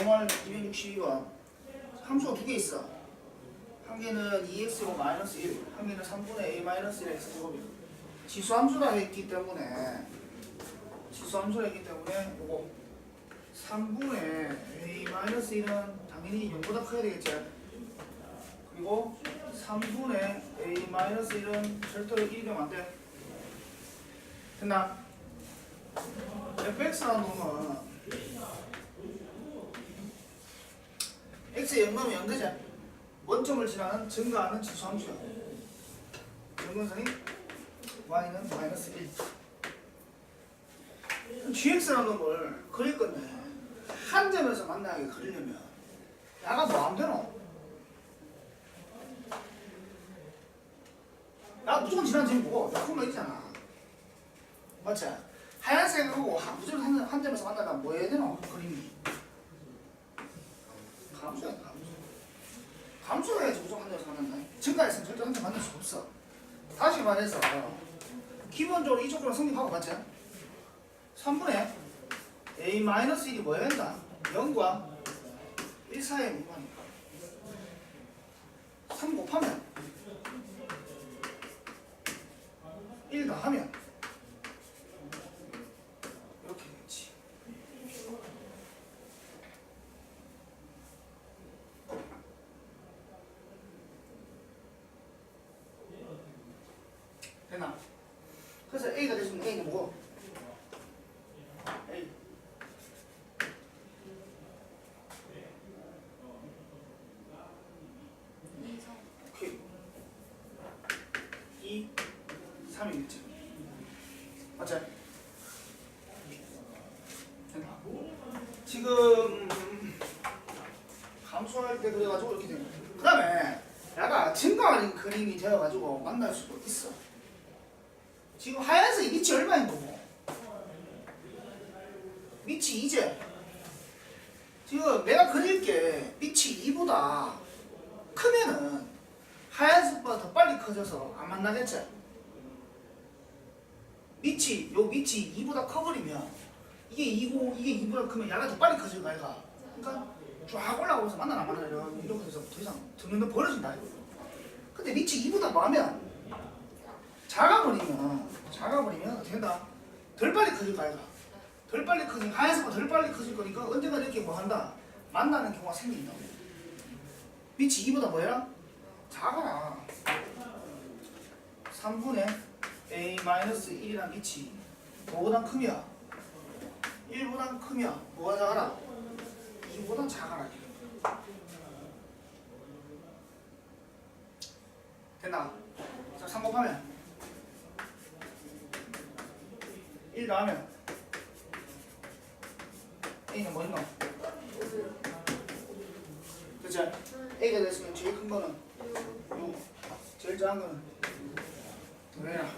로말 262번 함수가 두 개 있어 한 개는 2x고 마이너스 1, 한 개는 3분의 a 마이너스 1 x 제곱이 지수 함수라 했기 때문에 지수 함수라 했기 때문에 요거 3분의 a 마이너스 1은 당연히 0보다 커야 되겠지 그리고 3분의 a 마이너스 1은 절대로 1이 되면 안 돼. 됐나? fx라는 놈은 x에 0 넣으면 0 되지? 원점을 지나는 증가하는 지수함수야. 연근선이 y는 마이너스 1. gx라는 놈을 그릴 건데 한 점에서 만나게 그리려면 야가 뭐 안 되노? 야 무조건 지난 점이 보고 그런 있잖아 맞지? 하얀색하고 한- 무조건 한, 한 점에서 만나면 뭐 해야 되노? 그림이 감수야 감수 만난다 증가했으면 절대 한점 만날 수 없어 다시 말해서 기본적으로 이 조건은 성립하고 맞지? 3분의 a-1이 뭐야 된다? 0과 1 사이의 무관이니까 3 곱하면 1 더하면 이렇게 되지 됐나? 그래서 A가 됐으면 A는 뭐고? A 오케이 2 3이겠지 맞지? 됐나? 지금 감수할 때 그래가지고 이렇게 되는 거야 그 다음에 약간 증가하는 그림이 되어가지고 만날 수도 있어 지금 하얀색이 밑이 얼마인 거고? 밑이 2제. 지금 내가 그릴게. 밑이 2보다 크면은 하얀색보다 더 빨리 커져서 안 만나겠지? 밑이 요 밑이 2보다 커버리면 이게 2고 이게 2보다 크면 야가 더 빨리 거 아이가. 그러니까 쫙 올라오면서 만나나 만나나 이렇게 돼서 더 이상 듣는 거 벌어진다 이거. 근데 밑이 2보다 많으면 작아버리면 작아버리면 된다. 덜 빨리 커질 거 아이가. 덜 빨리 커진 하얀색보다 덜 빨리 커질 거니까 언젠가 이렇게 뭐 한다. 만나는 경우가 생긴다. 밑이 2보다 뭐야? 작아라. 3분의 a-1이란 밑이 뭐보다 크면 1보다 크면 뭐가 작아라? 2보다 작아라. 됐나? 자, 3 곱하면 1 더하면 A는 뭐 있노? 그치? A가 됐으면 제일 큰 거는 6 제일 작은 거는 왜냐?